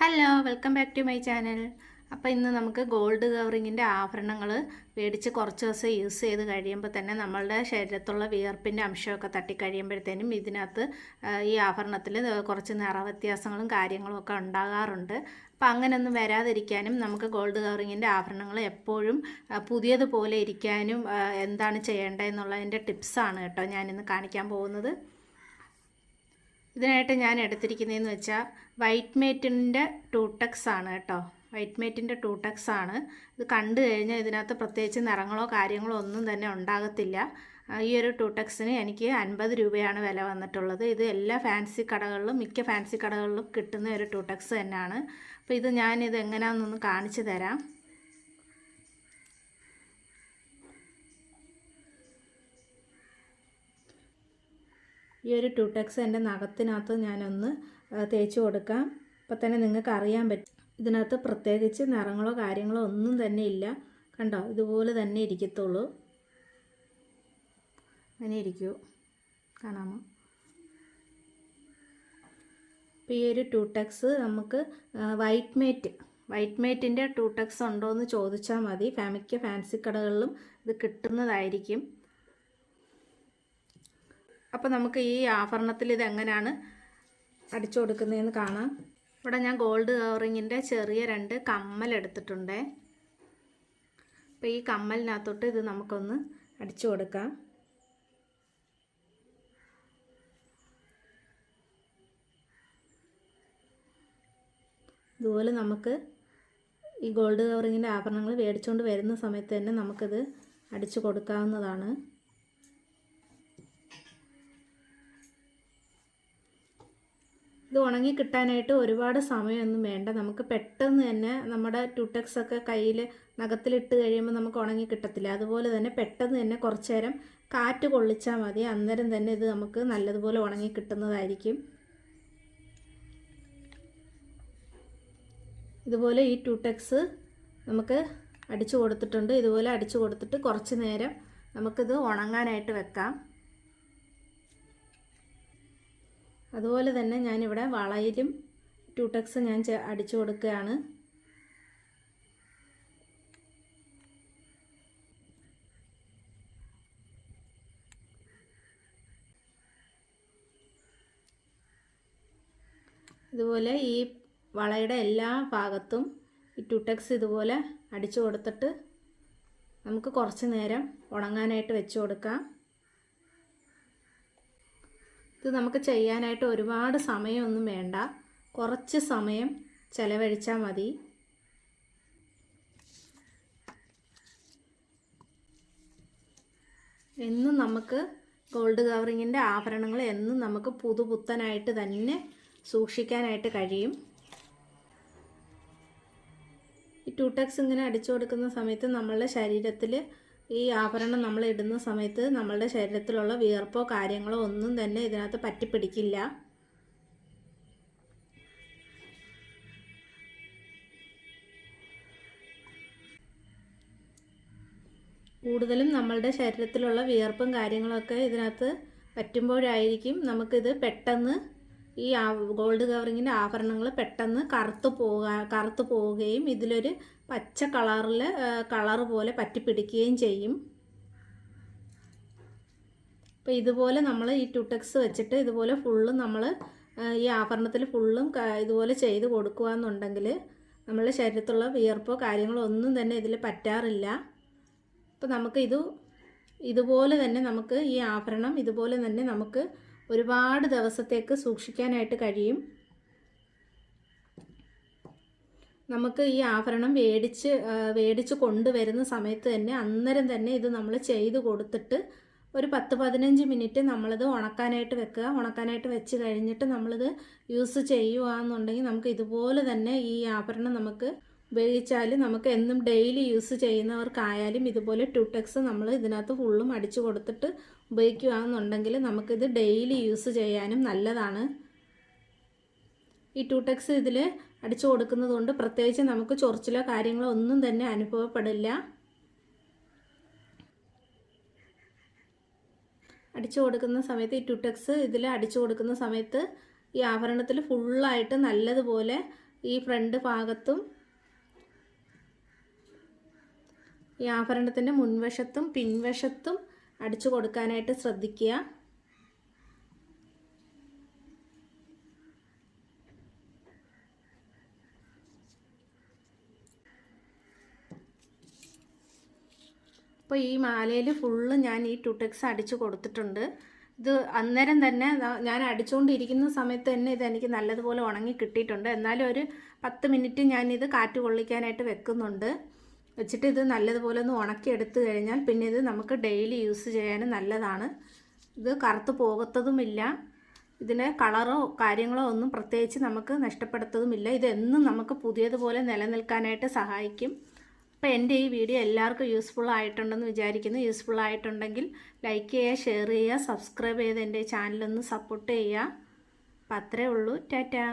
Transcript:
Hello welcome back to my channel അപ്പോൾ ഇന്ന് നമുക്ക് ഗോൾഡ് കവറിങ്ങിന്റെ ആഭരണങ്ങൾ മേടിച്ച് കുറച്ച് ദിവസം യൂസ് ചെയ്ത് കഴിയുമ്പോൾ തന്നെ നമ്മളുടെ ശരീരത്തുള്ള വിയർപ്പിന്റെ അംശമൊക്കെ തട്ടിക്കഴിയുമ്പോഴത്തേനും ഇതിനകത്ത് ഈ ആഭരണത്തിൽ കുറച്ച് നിറവ്യത്യാസങ്ങളും കാര്യങ്ങളും ഒക്കെ ഉണ്ടാകാറുണ്ട്. അപ്പോൾ അങ്ങനെയൊന്നും വരാതിരിക്കാനും നമുക്ക് ഗോൾഡ് കവറിങ്ങിന്റെ ആഭരണങ്ങൾ എപ്പോഴും പുതിയതുപോലെ ഇരിക്കാനും എന്താണ് ചെയ്യേണ്ടതെന്നുള്ളതിന്റെ ടിപ്സാണ് കേട്ടോ ഞാനിന്ന് കാണിക്കാൻ പോകുന്നത്. ഇതിനായിട്ട് ഞാൻ എടുത്തിരിക്കുന്നതെന്ന് വെച്ചാൽ വൈറ്റ് മേറ്റിന്റെ ടൂടെക്സ് ആണ് കേട്ടോ. വൈറ്റ് മേറ്റിന്റെ ടൂടെക്സ് ആണ്. ഇത് കണ്ടു കഴിഞ്ഞാൽ ഇതിനകത്ത് പ്രത്യേകിച്ച് നിറങ്ങളോ കാര്യങ്ങളോ ഒന്നും തന്നെ ഉണ്ടാകത്തില്ല. ഈ ഒരു ടൂടെക്സിന് എനിക്ക് അൻപത് രൂപയാണ് വില വന്നിട്ടുള്ളത്. ഇത് എല്ലാ ഫാൻസി കടകളിലും മിക്ക ഫാൻസി കടകളിലും കിട്ടുന്ന ഒരു ടൂടെക്സ് തന്നെയാണ്. അപ്പോൾ ഇത് ഞാനിത് എങ്ങനെയാണെന്നൊന്ന് കാണിച്ചു തരാം. ഈ ഒരു ടുടെക്സ് എന്റെ നഖത്തിനകത്ത് ഞാനൊന്ന് തേച്ച് കൊടുക്കാം. അപ്പോൾ തന്നെ നിങ്ങൾക്ക് അറിയാൻ പറ്റും. ഇതിനകത്ത് പ്രത്യേകിച്ച് നിറങ്ങളോ കാര്യങ്ങളോ ഒന്നും തന്നെ ഇല്ല. കണ്ടോ? ഇതുപോലെ തന്നെ ഇരിക്കത്തുള്ളൂ. അങ്ങനെ ഇരിക്കൂ. കാണാമോ? അപ്പോൾ ഈ ഒരു ടൂടെക്സ് നമുക്ക് വൈറ്റ് മേറ്റ് വൈറ്റ് മേറ്റിന്റെ ടൂടെക്സ് ഉണ്ടോ എന്ന് ചോദിച്ചാൽ മതി. ഫാമിക്ക ഫാൻസി കടകളിലും ഇത് കിട്ടുന്നതായിരിക്കും. അപ്പോൾ നമുക്ക് ഈ ആഭരണത്തിൽ ഇത് എങ്ങനെയാണ് അടിച്ചു കൊടുക്കുന്നതെന്ന് കാണാം. ഇവിടെ ഞാൻ ഗോൾഡ് കവറിങ്ങിന്റെ ചെറിയ രണ്ട് കമ്മൽ എടുത്തിട്ടുണ്ട്. അപ്പോൾ ഈ കമ്മലിനകത്തോട്ട് ഇത് നമുക്കൊന്ന് അടിച്ചു കൊടുക്കാം. ഇതുപോലെ നമുക്ക് ഈ ഗോൾഡ് കവറിങ്ങിന്റെ ആഭരണങ്ങൾ മേടിച്ചുകൊണ്ട് വരുന്ന സമയത്ത് തന്നെ നമുക്കിത് അടിച്ചു കൊടുക്കാവുന്നതാണ്. ഇത് ഉണങ്ങി കിട്ടാനായിട്ട് ഒരുപാട് സമയമൊന്നും വേണ്ട. നമുക്ക് പെട്ടെന്ന് തന്നെ നമ്മുടെ ടൂടെക്സ് ഒക്കെ കയ്യിൽ നഖത്തിലിട്ട് കഴിയുമ്പോൾ നമുക്ക് ഉണങ്ങി കിട്ടത്തില്ല. അതുപോലെ തന്നെ പെട്ടെന്ന് തന്നെ കുറച്ച് നേരം കാറ്റ് കൊള്ളിച്ചാൽ മതി. അന്നേരം തന്നെ ഇത് നമുക്ക് നല്ലതുപോലെ ഉണങ്ങി കിട്ടുന്നതായിരിക്കും. ഇതുപോലെ ഈ ടൂടെക്സ് നമുക്ക് അടിച്ചു കൊടുത്തിട്ടുണ്ട്. ഇതുപോലെ അടിച്ചു കൊടുത്തിട്ട് കുറച്ച് നേരം നമുക്കിത് ഉണങ്ങാനായിട്ട് വെക്കാം. അതുപോലെ തന്നെ ഞാനിവിടെ വളയിലും ടൂടെക്സ് ഞാൻ അടിച്ചു കൊടുക്കുകയാണ്. ഇതുപോലെ ഈ വളയുടെ എല്ലാ ഭാഗത്തും ഈ ട്യൂട്ടക്സ് ഇതുപോലെ അടിച്ചു കൊടുത്തിട്ട് നമുക്ക് കുറച്ച് നേരം ഉണങ്ങാനായിട്ട് വെച്ച് കൊടുക്കാം. ഇത് നമുക്ക് ചെയ്യാനായിട്ട് ഒരുപാട് സമയമൊന്നും വേണ്ട. കുറച്ച് സമയം ചിലവഴിച്ചാൽ മതി. എന്നും നമുക്ക് ഗോൾഡ് കവറിങ്ങിന്റെ ആഭരണങ്ങൾ എന്നും നമുക്ക് പുതുപുത്തനായിട്ട് തന്നെ സൂക്ഷിക്കാനായിട്ട് കഴിയും. ഈ ടൂടെക്സ് ഇങ്ങനെ അടിച്ചു കൊടുക്കുന്ന സമയത്ത് നമ്മളുടെ ശരീരത്തിൽ ഈ ആഭരണം നമ്മൾ ഇടുന്ന സമയത്ത് നമ്മളുടെ ശരീരത്തിലുള്ള വിയർപ്പോ കാര്യങ്ങളോ ഒന്നും തന്നെ ഇതിനകത്ത് പറ്റിപ്പിടിക്കില്ല. കൂടുതലും നമ്മളുടെ ശരീരത്തിലുള്ള വിയർപ്പും കാര്യങ്ങളൊക്കെ ഇതിനകത്ത് പറ്റുമ്പോഴായിരിക്കും നമുക്കിത് പെട്ടെന്ന് ഈ ഗോൾഡ് കവറിങ്ങിന്റെ ആഭരണങ്ങൾ പെട്ടെന്ന് കറുത്ത് പോകാ കറുത്ത് പോവുകയും ഇതിലൊരു പച്ച കളറിൽ കളർ പോലെ പറ്റിപ്പിടിക്കുകയും ചെയ്യും. അപ്പോൾ ഇതുപോലെ നമ്മൾ ഈ ടുടെക്സ് വെച്ചിട്ട് ഇതുപോലെ ഫുള്ളും നമ്മൾ ഈ ആഭരണത്തിൽ ഫുള്ളും ഇതുപോലെ ചെയ്ത് കൊടുക്കുകയെന്നുണ്ടെങ്കിൽ നമ്മളുടെ ശരീരത്തുള്ള വിയർപ്പോ കാര്യങ്ങളോ ഒന്നും തന്നെ ഇതിൽ പറ്റാറില്ല. അപ്പോൾ നമുക്ക് ഇത് ഇതുപോലെ തന്നെ നമുക്ക് ഈ ആഭരണം ഇതുപോലെ തന്നെ നമുക്ക് ഒരുപാട് ദിവസത്തേക്ക് സൂക്ഷിക്കാനായിട്ട് കഴിയും. നമുക്ക് ഈ ആഭരണം മേടിച്ച് മേടിച്ച് കൊണ്ടുവരുന്ന സമയത്ത് തന്നെ അന്നേരം തന്നെ ഇത് നമ്മൾ ചെയ്ത് കൊടുത്തിട്ട് ഒരു പത്ത് പതിനഞ്ച് മിനിറ്റ് നമ്മളിത് ഉണക്കാനായിട്ട് വെക്കുക. ഉണക്കാനായിട്ട് വെച്ച് കഴിഞ്ഞിട്ട് നമ്മളിത് യൂസ് ചെയ്യുകയെന്നുണ്ടെങ്കിൽ നമുക്ക് ഇതുപോലെ തന്നെ ഈ ആഭരണം നമുക്ക് ഉപയോഗിച്ചാൽ നമുക്ക് എന്നും ഡെയിലി യൂസ് ചെയ്യുന്നവർക്കായാലും ഇതുപോലെ ടൂടെക്സ് നമ്മൾ ഇതിനകത്ത് ഫുള്ളും അടിച്ചു കൊടുത്തിട്ട് ഉപയോഗിക്കുകയാണെന്നുണ്ടെങ്കിൽ നമുക്കിത് ഡെയിലി യൂസ് ചെയ്യാനും നല്ലതാണ്. ഈ ടൂടെക്സ് ഇതിൽ അടിച്ചു കൊടുക്കുന്നത് കൊണ്ട് പ്രത്യേകിച്ച് നമുക്ക് ചൊറിച്ചിലോ കാര്യങ്ങളോ ഒന്നും തന്നെ അനുഭവപ്പെടില്ല. അടിച്ചു കൊടുക്കുന്ന സമയത്ത് ഈ ടുടെക്സ് ഇതിൽ അടിച്ചു കൊടുക്കുന്ന സമയത്ത് ഈ ആഭരണത്തിൽ ഫുള്ളായിട്ട് നല്ലതുപോലെ ഈ ഫ്രണ്ട് ഭാഗത്തും ഈ ആഭരണത്തിന്റെ മുൻവശത്തും പിൻവശത്തും അടിച്ചു കൊടുക്കാനായിട്ട് ശ്രദ്ധിക്കുക. അപ്പോൾ ഈ മാലയിൽ ഫുള്ള് ഞാൻ ഈ ടുടെക്സ് അടിച്ചു കൊടുത്തിട്ടുണ്ട്. ഇത് അന്നേരം തന്നെ ഞാൻ അടിച്ചുകൊണ്ടിരിക്കുന്ന സമയത്ത് തന്നെ ഇത് എനിക്ക് നല്ലതുപോലെ ഉണങ്ങി കിട്ടിയിട്ടുണ്ട്. എന്നാലും ഒരു പത്ത് മിനിറ്റ് ഞാനിത് കാറ്റ് കൊള്ളിക്കാനായിട്ട് വെക്കുന്നുണ്ട്. വെച്ചിട്ട് ഇത് നല്ലതുപോലെ ഒന്ന് ഉണക്കി എടുത്തു കഴിഞ്ഞാൽ പിന്നെ ഇത് നമുക്ക് ഡെയിലി യൂസ് ചെയ്യാൻ നല്ലതാണ്. ഇത് കറുത്ത് പോകത്തതുമില്ല. ഇതിന്റെ കളറോ കാര്യങ്ങളോ ഒന്നും പ്രത്യേകിച്ച് നമുക്ക് നഷ്ടപ്പെടുത്തതുമില്ല. ഇതെന്നും നമുക്ക് പുതിയതുപോലെ നിലനിൽക്കാനായിട്ട് സഹായിക്കും. അപ്പോൾ എന്റെ ഈ വീഡിയോ എല്ലാവർക്കും യൂസ്ഫുൾ ആയിട്ടുണ്ടെന്ന് വിചാരിക്കുന്നു. യൂസ്ഫുൾ ആയിട്ടുണ്ടെങ്കിൽ ലൈക്ക് ചെയ്യുക ഷെയർ ചെയ്യുക സബ്സ്ക്രൈബ് ചെയ്ത് എന്റെ ചാനലൊന്ന് സപ്പോർട്ട് ചെയ്യുക. അപ്പം അത്രേ ഉള്ളൂ. ടാറ്റാ.